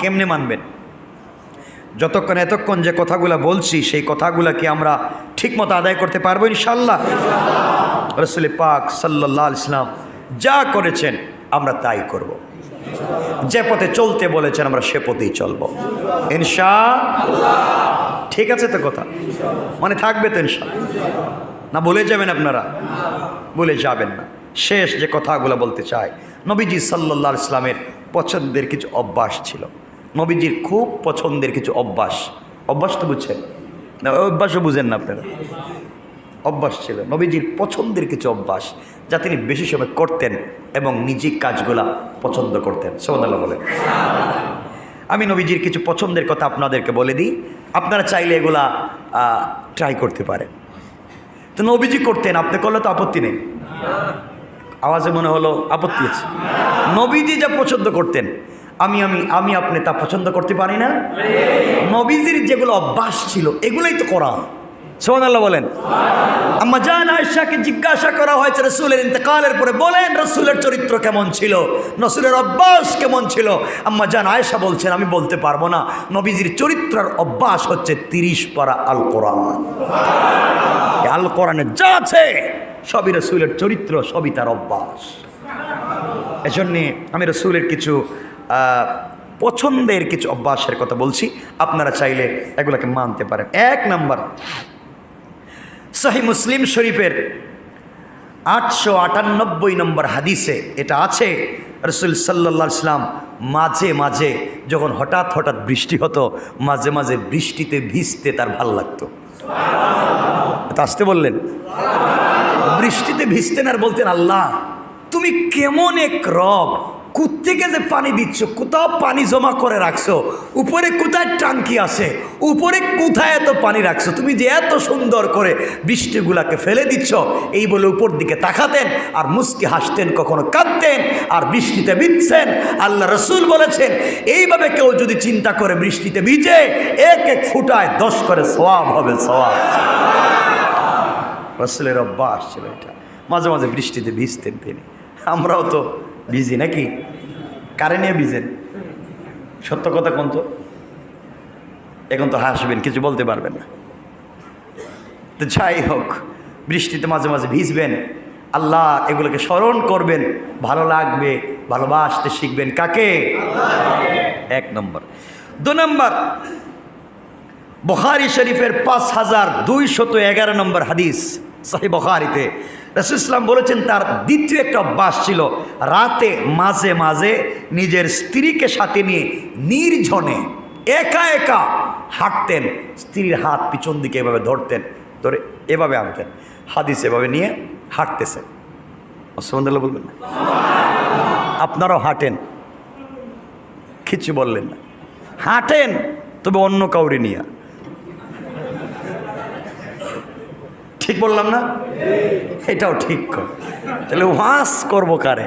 কেমনে মানবেন? যতক্ষণ এতক্ষণ যে কথাগুলো বলছি, সেই কথাগুলো কি আমরা ঠিকমতো আদায় করতে পারব ইনশাল্লাহ রসুল পাক সাল্লাহ ইসলাম যা করেছেন, আমরা তাই করব। যে পথে চলতে বলেছেন, আমরা সে পথেই চলবো। ইনশা ঠিক আছে তো কথা? মানে থাকবে তো ইনশা না বলে যাবেন আপনারা। বলে যাবেন না। শেষ যে কথাগুলো বলতে চাই, নবীজি সাল্লাহ ইসলামের পছন্দের কিছু অভ্যাস ছিল। নবীজির খুব পছন্দের কিছু অভ্যাস। অভ্যাস তো বুঝছেন? না, অভ্যাসও বুঝেন না আপনারা। অভ্যাস ছিল। নবীজির পছন্দের কিছু অভ্যাস যা তিনি বেশি সময় করতেন এবং নিজে কাজগুলা পছন্দ করতেন। সোমাল্লাহ বলেন। আমি নবীজির কিছু পছন্দের কথা আপনাদেরকে বলে দিই। আপনারা চাইলে এগুলা ট্রাই করতে পারেন। তো নবীজি করতেন, আপনি করলে তো আপত্তি নেই। আওয়াজে মনে হলো আপত্তি আছে। নবীজি যা পছন্দ করতেন, আমি আমি আমি আপনি তা পছন্দ করতে পারি না। নবীজির যেগুলো অভ্যাস ছিল, এগুলোই তো করা সোহান বলেন। আম্মা জান আয়সাকে জিজ্ঞাসা করা হয়েছে, রসুলের ইন্তকালের পরে বলেন, রসুলের চরিত্র কেমন ছিল? রসুলের অভ্যাস কেমন ছিল? আম্মা জান আয়েশা বলছেন, আমি বলতে পারব না। নবীজির চরিত্রের অভ্যাস হচ্ছে তিরিশ পারা আল কোরআন। আল কোরআনে যা আছে সবই রসুলের চরিত্র, সবই তার অভ্যাস। এজন্যে আমি রসুলের কিছু পছন্দের কিছু অভ্যাসের কথা বলছি। আপনারা চাইলে এগুলোকে মানতে পারেন। এক নাম্বার, সাহি মুসলিম শরীফের আটশো আটানব্বই নম্বর হাদিসে এটা আছে, রসুল সাল্লা ইসলাম মাঝে মাঝে যখন হঠাৎ হঠাৎ বৃষ্টি হতো, মাঝে মাঝে বৃষ্টিতে ভিজতে তার ভালো লাগতো। আসতে বললেন। বৃষ্টিতে ভিজতেন আর বলতেন আল্লাহ তুমি কেমন এক রব? কোত্থেকে যে পানি দিচ্ছ, কোথাও পানি জমা করে রাখছো, উপরে কোথায় টাঙ্কি আছে, উপরে কোথায় এত পানি রাখছো, তুমি যে এত সুন্দর করে বৃষ্টিগুলাকে ফেলে দিচ্ছ, এই বলে উপর দিকে তাকাতেন আর মুস্কি হাসতেন, কখনো কাঁদতেন আর বৃষ্টিতে ভিজছেন। আল্লাহ রসুল বলেছেন, এইভাবে কেউ যদি চিন্তা করে বৃষ্টিতে ভিজে, এক এক ফুটায় দশ করে সোয়াব হবে সোয়াব রসুলের অভ্যাস ছিল এটা। মাঝে মাঝে বৃষ্টিতে ভিজতেন তিনি। আমরাও তো ভিজি নাকি? কারে নিয়ে ভিজেন সত্য কথা কোন তো? এখন তো হাসবেন কিছু বলতে পারবেন না। তো যাই হোক বৃষ্টিতে মাঝে মাঝে ভিজবেন। আল্লাহ এগুলোকে স্মরণ করবেন। ভালো লাগবে ভালোবাসতে শিখবেন। কাকে? এক নম্বর। দু নম্বর বখারি শরীফের পাঁচ হাজার দুইশত এগারো নম্বর হাদিস সাহি বখারিতে। রসুল ইসলাম বলেছেন, তার দ্বিতীয় একটা অভ্যাস ছিল রাতে মাঝে মাঝে নিজের স্ত্রীকে সাথে নিয়ে নির্ঝনে একা একা হাঁটতেন। স্ত্রীর হাত পিছন দিকে এভাবে ধরতেন, ধরে এভাবে আনতেন, হাদিস এভাবে নিয়ে হাঁটতেছেন। অসমদুল্লাহ বলবেন না? আপনারাও হাঁটেন, কিছু বললেন না। হাঁটেন, তবে অন্য কাউরে নিয়ে ঠিক বললাম না? এটাও ঠিক কর। তাহলে ওয়াস করব কারে?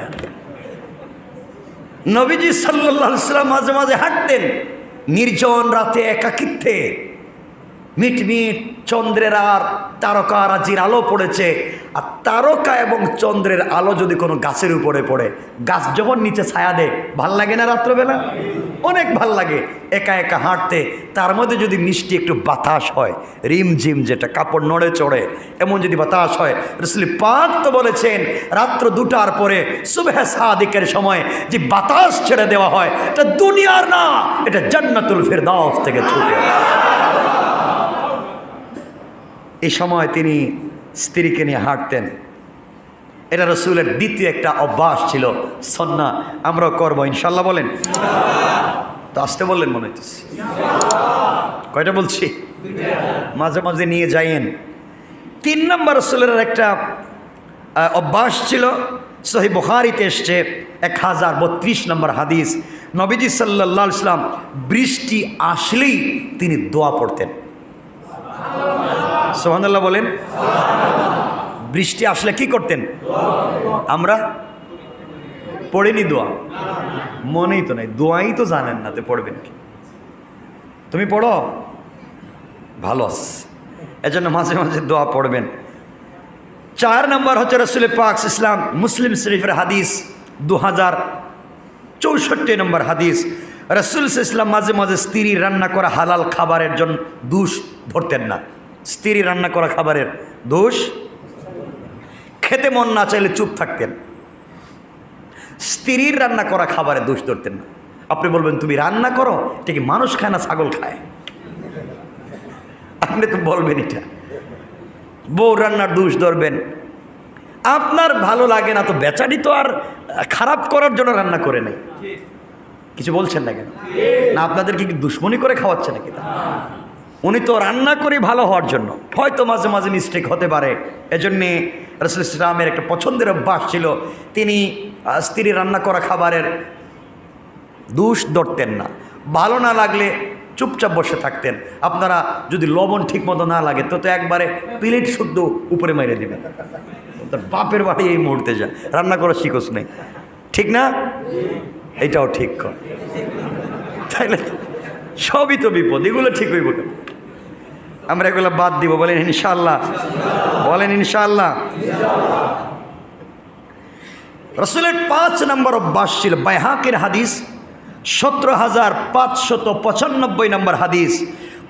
নবীজি সাল্লাহ সাল্লাম মাঝে মাঝে হাঁটতেন। নির্জন রাতে একাকিত্বে। মিটমিট চন্দ্রের আর তারকা রাজির আলো পড়েছে। আর তারকা এবং চন্দ্রের আলো যদি কোনো গাছের উপরে পড়ে, গাছ যখন নিচে ছায়া দেয়, ভালো লাগে না রাত্রবেলা? অনেক ভালো লাগে। একা একা হাঁটতে, তার মধ্যে যদি মিষ্টি একটু বাতাস হয়, রিম ঝিম যেটা কাপড় নড়ে চড়ে, এমন যদি বাতাস হয়, রসলি পাক তো বলেছেন, রাত্র দুটার পরে সুবেহ সাদিকের সময় যে বাতাস ছেড়ে দেওয়া হয়, এটা দুনিয়ার না, এটা জান্নাতুল ফেরদাউস থেকে ছুটে। এই সময় তিনি স্ত্রীকে নিয়ে হাঁটতেন। এটা রসুলের দ্বিতীয় একটা অভ্যাস ছিল, সন্না। আমরাও করব, ইনশাল্লাহ বলেন। তো আসতে বললেন মনে হইতেছে। কয়টা বলছি? মাঝে মাঝে নিয়ে যাইয়েন। তিন নম্বর রসুলের একটা অভ্যাস ছিল, সহি বখারিতে এসছে এক হাজার বত্রিশ নম্বর হাদিস। নবীজি সাল্লাহ ইসলাম বৃষ্টি আসলেই তিনি দোয়া পড়তেন। সোহানাল্লাহ বলেন, বৃষ্টি আসলে কি করতেন? আমরা পড়েনি দোয়া। মনেই তো নাই, দোয়াই তো জানেন না তো পড়বেন কি। তুমি পড়ো? ভালো এজন্য মাঝে মাঝে দোয়া পড়বেন। চার নম্বর হচ্ছে রসুল পাক ইসলাম মুসলিম শরীফের হাদিস দু হাজার চৌষট্টি নম্বর হাদিস। রসুল ইসলাম মাঝে মাঝে স্ত্রী রান্না করা হালাল খাবারের জন্য দোষ ধরতেন না। স্ত্রী রান্না করা খাবারের দোষ? খেতে মন না চাইলে চুপ থাকতেন। স্ত্রীর রান্না করা খাবারের দোষ ধরতেন না। আপনি বলবেন, তুমি রান্না করো? এটা কি মানুষ খায় না ছাগল খায়? আপনি তো বলবেন এটা। বউ রান্নার দোষ ধরবেন। আপনার ভালো লাগে না তো বেচারি তো আর খারাপ করার জন্য রান্না করে নেই। কিছু বলছেন না কেন? না আপনাদের কি দুশ্মনী করে খাওয়াচ্ছে নাকি তা? উনি তো রান্না করে ভালো হওয়ার জন্য। হয়তো মাঝে মাঝে মিস্টেক হতে পারে। এজন্যে রসুল ইসলামের একটা পছন্দের অভ্যাস ছিল তিনি আহ, স্ত্রী রান্না করা খাবারের দুষ ধরতেন না। ভালো না লাগলে চুপচাপ বসে থাকতেন। আপনারা যদি লবণ ঠিক মতো না লাগে তো তো একবারে প্লেট শুদ্ধ উপরে মেরে দেবেন। তার বাপের বাড়ি এই মুহূর্তে যা রান্না করা শিখোস নেই। ঠিক না? এটাও ঠিক কর। তাইলে সবই তো বিপদ এগুলো ঠিক হইব আমরা এগুলো বাদ দিব, বলেন ইনশাল্লাহ বলেন ইনশাল্লাহ রসুলের পাঁচ নম্বর অভ্যাস ছিল বাইহাকের হাদিস, সতেরো হাজার পাঁচশত পঁচানব্বই নম্বর হাদিস।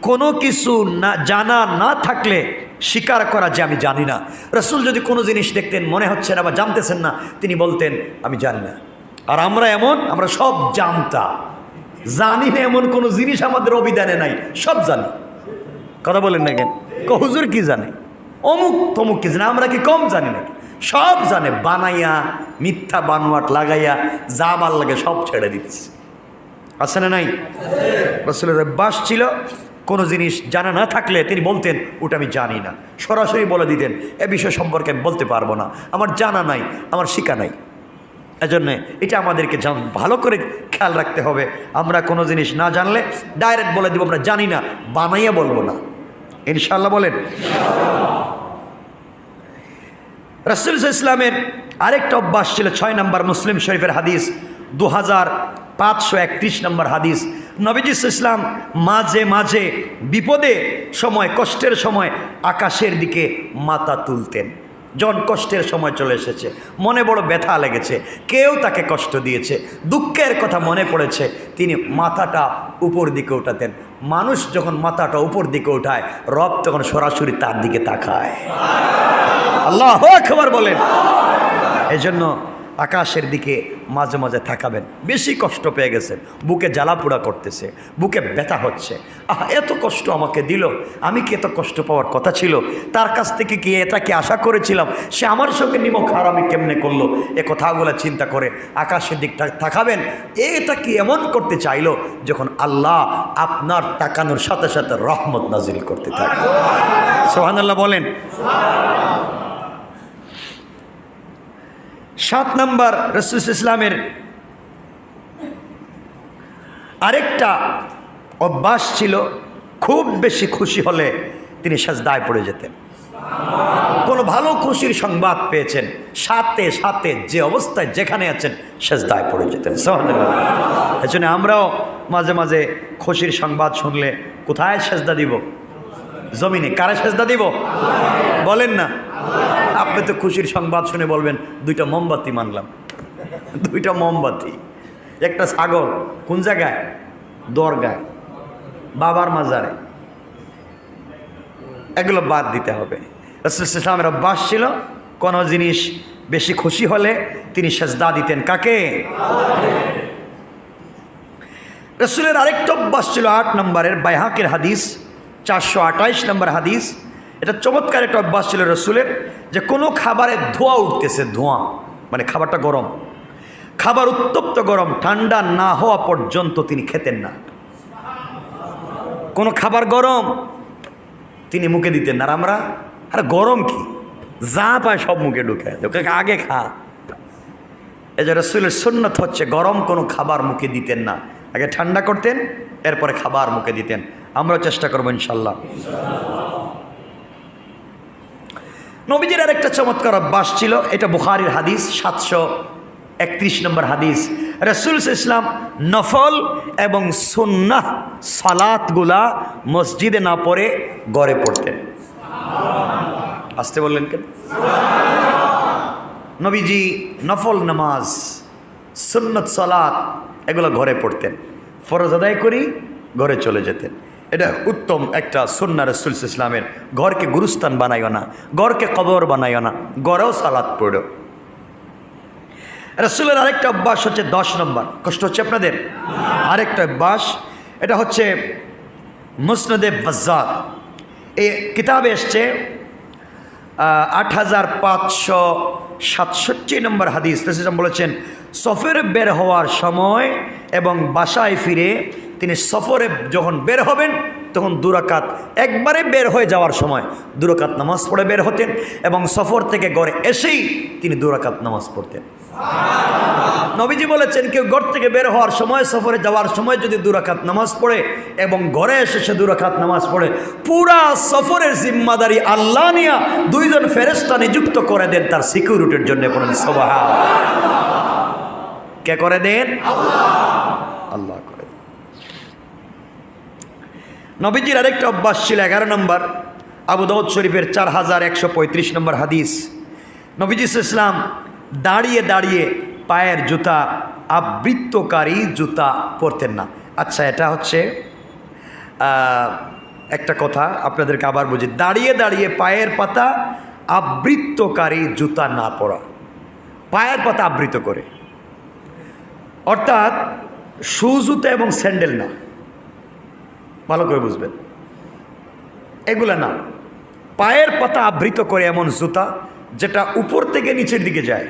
কোনো কিছু না, জানা না থাকলে স্বীকার করা যে আমি জানি না। রসুল যদি কোনো জিনিস দেখতেন, মনে হচ্ছে না বা জানতেছেন না, তিনি বলতেন, আমি জানি না। আর আমরা এমন, আমরা সব জানতাম জানি না এমন কোনো জিনিস আমাদের অভিধানে নাই, সব জানি। কথা বলেন না কেন? হুজুর কি জানে? অমুক তমুক কি জানে? আমরা কি কম জানি নাকি? সব জানে, বানাইয়া, মিথ্যা বানোয়াট লাগাইয়া, যা ভালো লাগে সব ছেড়ে দিতেছে। আছে না নাই? রসুলের অভ্যাস ছিল, কোনো জিনিস জানা না থাকলে তিনি বলতেন, ওটা আমি জানি না। সরাসরি বলে দিতেন, এ বিষয় সম্পর্কে আমি বলতে পারব না। আমার জানা নাই, আমার শিকা নাই। এজন্য এটা আমাদেরকে ভালো করে খেয়াল রাখতে হবে। আমরা কোনো জিনিস না জানলে, ডাইরেক্ট বলে দিব, আমরা জানি না, বানাইয়া বলব না। ইনশাল্লাহ বলেন। রসুল ইসলামের আরেকটা অভ্যাস ছিল ছয় নম্বর মুসলিম শরীফের হাদিস দু হাজার পাঁচশো একত্রিশ নম্বর হাদিস। নবীজিস ইসলাম মাঝে মাঝে বিপদে সময়, কষ্টের সময় আকাশের দিকে মাথা তুলতেন। জন কষ্টের সময় চলে এসেছে, মনে বড় ব্যথা লেগেছে, কেউ তাকে কষ্ট দিয়েছে, দুঃখের কথা মনে পড়েছে, তিনি মাথাটা উপর দিকে উঠাতেন। মানুষ যখন মাথাটা উপর দিকে উঠায় রব তখন সরাসরি তার দিকে তাকায়। আল্লাহ খবর বলেন। এজন্য আকাশের দিকে মাঝে মাঝে থাকাবেন। বেশি কষ্ট পেয়ে গেছেন। বুকে জ্বালাপোড়া করতেছে। বুকে ব্যথা হচ্ছে। আহ, এত কষ্ট আমাকে দিল। আমি কি এত কষ্ট পাওয়ার কথা ছিল? তার কাছ থেকে কি এটা কি আশা করেছিলাম? সে আমার সঙ্গে নিমক হারামি কেমনে করল? এ কথাগুলো চিন্তা করে আকাশের দিকটা তাকাবেন এটা কি এমন করতে চাইলো যখন আল্লাহ আপনার তাকানোর সাথে সাথে রহমত নাজিল করতে থাকে? সোহান আল্লাহ বলেন। সাত নম্বর রসুল ইসলামের আরেকটা অভ্যাস ছিল, খুব বেশি খুশি হলে তিনি সাজদায় পড়ে যেতেন। কোনো ভালো খুশির সংবাদ পেয়েছেন, সাথে সাথে যে অবস্থায় যেখানে আছেন, সেজদায় পড়ে যেতেন। এই জন্য আমরাও মাঝে মাঝে খুশির সংবাদ শুনলে কোথায় সেজদা দিব? জমিনে কারে সেজদা দিব? বলেন না। আপনি তো খুশির সংবাদ শুনে বলবেন, দুইটা মোমবাতি মানলাম। দুইটা মোমবাতি। একটা ছাগল, কোন জায়গায়? দরগায়। বাবার মাজারে। এগুলো বাদ দিতে হবে। রসুল ইসলামের অভ্যাস ছিল, কোনো জিনিস বেশি খুশি হলে তিনি সেজদা দিতেন। কাকে? রসুলের আরেকটা অভ্যাস ছিল আট নম্বরের বাইহাকের হাদিস। চারশো আঠাইশ নম্বর হাদিস। এটা চমৎকার একটা অভ্যাস ছিল রসুলের যে কোনো খাবারে ধোঁয়া উঠতেছে, ধোঁয়া মানে খাবারটা গরম। খাবার উত্তপ্ত গরম, ঠান্ডা না হওয়া পর্যন্ত তিনি খেতেন না। কোনো খাবার গরম, তিনি মুখে দিতেন না। আমরা, আর গরম কি? যা পায় সব মুখে ঢুকে ওকে আগে খা। এই যে রসুলের সুন্নত হচ্ছে গরম কোনো খাবার মুখে দিতেন না। আগে ঠান্ডা করতেন, এরপরে খাবার মুখে দিতেন। আমরাও চেষ্টা করব ইনশাল্লাহ। নবীজির আরেকটা চমৎকার অভ্যাস ছিল, এটা বুখারির হাদিস, সাতশো একত্রিশ নম্বর হাদিস। রসুল ইসলাম নফল এবং সুন্নাহ, সালাতগুলা মসজিদে না পড়ে গড়ে পড়তেন। আসতে বললেন কেন? নবীজি নফল নামাজ, সুন্নত, সালাত, এগুলো ঘরে পড়তেন। ফরজ আদায় করি ঘরে চলে যেতেন। এটা উত্তম একটা সন্না রসুল ইসলামের। ঘরকে গুরুস্থান বানাইও না, ঘরকে কবর বানাইও না, ঘরেও সালাদ পড়ো। রসুলের আরেকটা অভ্যাস হচ্ছে দশ নম্বর। কষ্ট হচ্ছে আপনাদের? আরেকটা অভ্যাস, এটা হচ্ছে মুসনদে বাজার এই কিতাবে এসছে আট হাজার পাঁচশো সাতষট্টি নম্বর হাদিস। বলেছেন, সফরে বের হওয়ার সময় এবং বাসায় ফিরে তিনি সফরে যখন বের হবেন, তখন দুরাকাত একবারে বের হয়ে যাওয়ার সময় দুরাকাত নামাজ পড়ে বের হতেন এবং সফর থেকে ঘরে এসেই তিনি দুরাকাত নামাজ পড়তেন। নবীজি বলেছেন, কেউ ঘর থেকে বের হওয়ার সময়, সফরে যাওয়ার সময় যদি দুরাকাত নামাজ পড়ে এবং ঘরে এসে সে দুরাকাত নামাজ পড়ে, পুরা সফরের জিম্মাদারি আল্লাহ নিয়া দুইজন ফেরেস্তা নিযুক্ত করে দেন তার সিকিউরিটির জন্য পড়েন সবাহা কে করে দেন? আল্লাহ। করে। নবীজির আরেকটা অভ্যাস ছিল এগারো নম্বর, আবু দাউদ শরীফের চার হাজার একশো পঁয়ত্রিশ নম্বর হাদিস। নবীজি ইসলাম দাঁড়িয়ে দাঁড়িয়ে পায়ের জুতা, আবৃত্তকারী জুতা পরতেন না। আচ্ছা এটা হচ্ছে একটা কথা আপনাদেরকে আবার বুঝি। দাঁড়িয়ে দাঁড়িয়ে পায়ের পাতা আবৃত্তকারী জুতা না পরা। পায়ের পাতা আবৃত করে। অর্থাৎ শু জুতা এবং স্যান্ডেল না। ভালো করে বুঝবেন। এগুলা না। পায়ের পাতা আবৃত করে এমন জুতা যেটা উপর থেকে নিচের দিকে যায়।